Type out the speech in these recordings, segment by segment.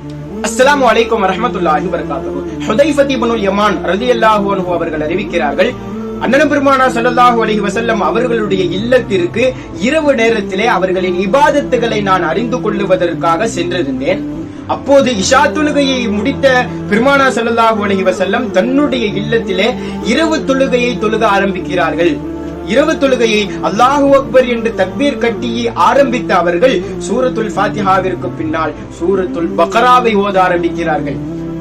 அஸ்லாம் வலைக்கம் வரஹ்மத்துல்லாஹி வபரகாத்துஹு. ஹுதைஃபத் இப்னுல் யமான் ரலியல்லாஹு அன்ஹு அவர்கள் அறிவிக்கிறார்கள் அண்ணன பெருமானா ஸல்லல்லாஹு அலைஹி வசல்லம் அவர்களுடைய இல்லத்திற்கு இரவு நேரத்திலே அவர்களின் இபாதத்துகளை நான் அறிந்து கொள்ளுவதற்காக சென்றிருந்தேன். அப்போது இஷா தொழுகையை முடித்த பெருமானா ஸல்லல்லாஹு அலைஹி வசல்லம் தன்னுடைய இல்லத்திலே இரவு தொழுகையை தொழுக ஆரம்பிக்கிறார்கள். இரவு தொழுகையை அல்லாஹு அக்பர் என்று தக்பீர் கட்டியை ஆரம்பித்த அவர்கள் சூரத்துல் ஃபாத்திஹாவிற்கு பின்னால் சூரத்துல் பக்ராவை ஓத ஆரம்பிக்கிறார்கள்.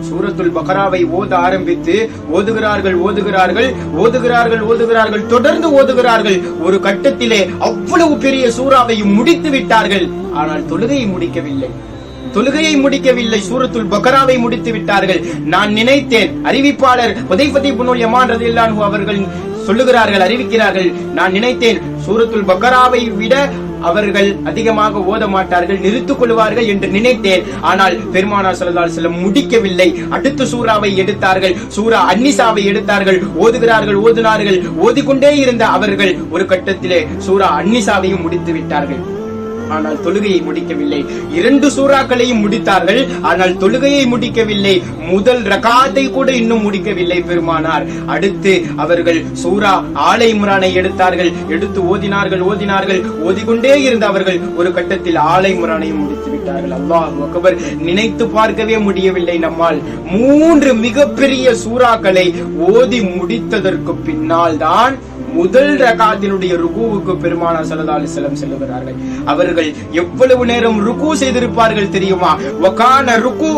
சூரத்துல் பக்ராவை ஓத ஆரம்பித்து ஓதுகிறார்கள் ஓதுகிறார்கள் ஓதுகிறார்கள் ஓதுகிறார்கள் தொடர்ந்து ஓதுகிறார்கள். ஒரு கட்டத்திலே அவ்வளவு பெரிய சூறாவை முடித்து விட்டார்கள். ஆனால் தொழுகையை முடிக்கவில்லை. தொழுகையை முடிக்கவில்லை சூரத்துல் பக்ராவை முடித்து விட்டார்கள். நான் நினைத்தேன் அறிவிப்பாளர் உதைபதி புனோல் யமான் ரதில்லான்ஹு அவர்கள் சொல்லுகிறார்கள் அறிவிக்கிறார்கள். நான் நினைத்தேன் சூரத்துல் பக்கராவை விட அவர்கள் அதிகமாக ஓத மாட்டார்கள் நிறுத்துக் கொள்வார்கள் என்று நினைத்தேன். ஆனால் பெருமானார் ஸல்லல்லாஹு செல்லம் முடிக்கவில்லை. அடுத்த சூறாவை எடுத்தார்கள். சூரா அன்னிசாவை எடுத்தார்கள். ஓதுகிறார்கள் ஓதுனார்கள். ஓதிக்கொண்டே இருந்த அவர்கள் ஒரு கட்டத்திலே சூரா அன்னிசாவையும் முடித்து விட்டார்கள். ஆனால் தொழுகையை முடிக்கவில்லை. இரண்டு சூறாக்களையும் முடித்தார்கள் ஆனால் தொழுகையை முடிக்கவில்லை. முதல் ரகாத்தை கூட இன்னும் முடிக்கவில்லை பெருமானார். அடுத்து அவர்கள் சூரா ஆலை முரானை எடுத்தார்கள். எடுத்து ஓதினார்கள் ஓதினார்கள். ஓதிக்கொண்டே இருந்த அவர்கள் ஒரு கட்டத்தில் ஆலை முரானையும் முடித்து விட்டார்கள். அல்லாஹ் அக்பர் நினைத்து பார்க்கவே முடியவில்லை நம்மால். மூன்று மிகப்பெரிய சூறாக்களை ஓதி முடித்ததற்கு பின்னால் தான் முதல் ரகாத்தினுடைய ருகுவுக்கு பெருமானா ஸல்லல்லாஹு அலைஹி செல்லுகிறார்கள். அவர்கள் அவர்கள் எவ்வளவு நேரம் ருக்கு செய்திருப்பார்கள் தெரியுமா? வகான ருக்கு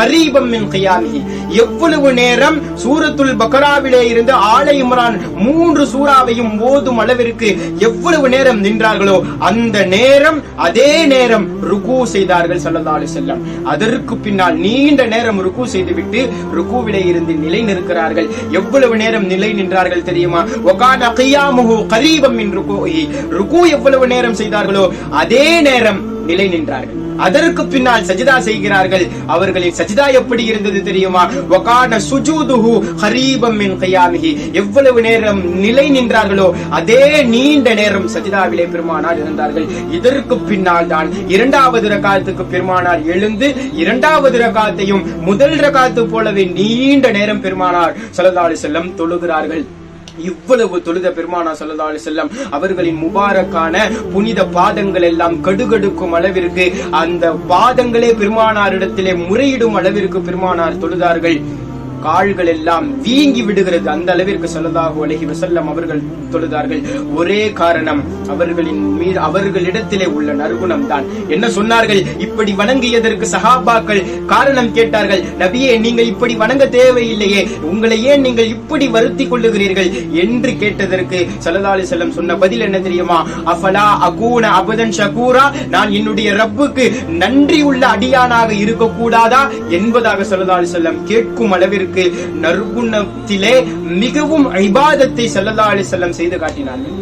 கரீபம் மின் கியாமிஹி. எவ்வளவு நேரம் சூரத்துல் பக்ராவிலே இருந்து ஆலை இம்ரான் மூன்று சூறாவையும் ஓதும் அளவிற்கு எவ்வளவு நேரம் நின்றார்களோ அந்த நேரம் அதே நேரம் ருக்கு செய்தார்கள் ஸல்லல்லாஹு அலைஹி வஸல்லம். அதற்கு பின்னால் நீண்ட நேரம் ருக்கு செய்துவிட்டு ருக்குவிலே இருந்து நிலை நிற்கிறார்கள் எவ்வளவு நேரம் நிலை நின்றார்கள் தெரியுமா? ஒகான கையாமுகு கரீபம் மின் ருக்கு எவ்வளவு நேரம் செய்தார்களோ அதே நேரம் நிலை நின்றார்கள். அதற்கு பின்னால் சஜிதா செய்கிறார்கள். அவர்களின் சஜிதா எப்படி இருந்தது தெரியுமா? வகான சுஜூதுஹு மின் எவ்வளவு நேரம் நிலை நின்றார்களோ அதே நீண்ட நேரம் சஜிதாவிலே பெருமானார் இருந்தார்கள். இதற்கு பின்னால் தான் இரண்டாவது ரகாத்துக்கு பெருமானார் எழுந்து இரண்டாவது ரகாத்தையும் முதல் ரகாத்து போலவே நீண்ட நேரம் பெருமானார் ஸல்லல்லாஹு செல்லம் தொழுகிறார்கள். இவ்வளவு தொழுத பெருமானா சொல்லதா செல்லம் அவர்களின் முபாரக்கான புனித பாதங்கள் எல்லாம் கடுகடுக்கும் அளவிற்கு அந்த பாதங்களே பெருமானாரிடத்திலே முறையிடும் அளவிற்கு பெருமானார் தொழுதார்கள். கால்கள் எல்லாம் வீங்கி விடுகிறது. அந்த அளவிற்கு சொல்லதாக உலகி வசல்லம் அவர்கள் தொழுதார்கள். ஒரே காரணம் அவர்களின் மீது அவர்களிடத்திலே உள்ள நறுகுணம் தான் என்ன சொன்னார்கள்? இப்படி வணங்கியதற்கு சகாபாக்கள் காரணம் கேட்டார்கள். நபியே நீங்கள் இப்படி வணங்க தேவையில்லையே. உங்களை ஏன் நீங்கள் இப்படி வருத்தி கொள்ளுகிறீர்கள்? என்று கேட்டதற்கு சலதாலி செல்லம் சொன்ன பதில் என்ன தெரியுமா? அஃபலா அகூன அபதன் ஷகூரா? நான் என்னுடைய ரப்புக்கு நன்றி உள்ள அடியானாக இருக்கக்கூடாதா? என்பதாக சலதாலி செல்லம் கேட்கும் அளவிற்கு நற்குணத்திலே மிகவும் ஐபாதத்தை ஸல்லல்லாஹு அலைஹி செய்து காட்டினார்கள்.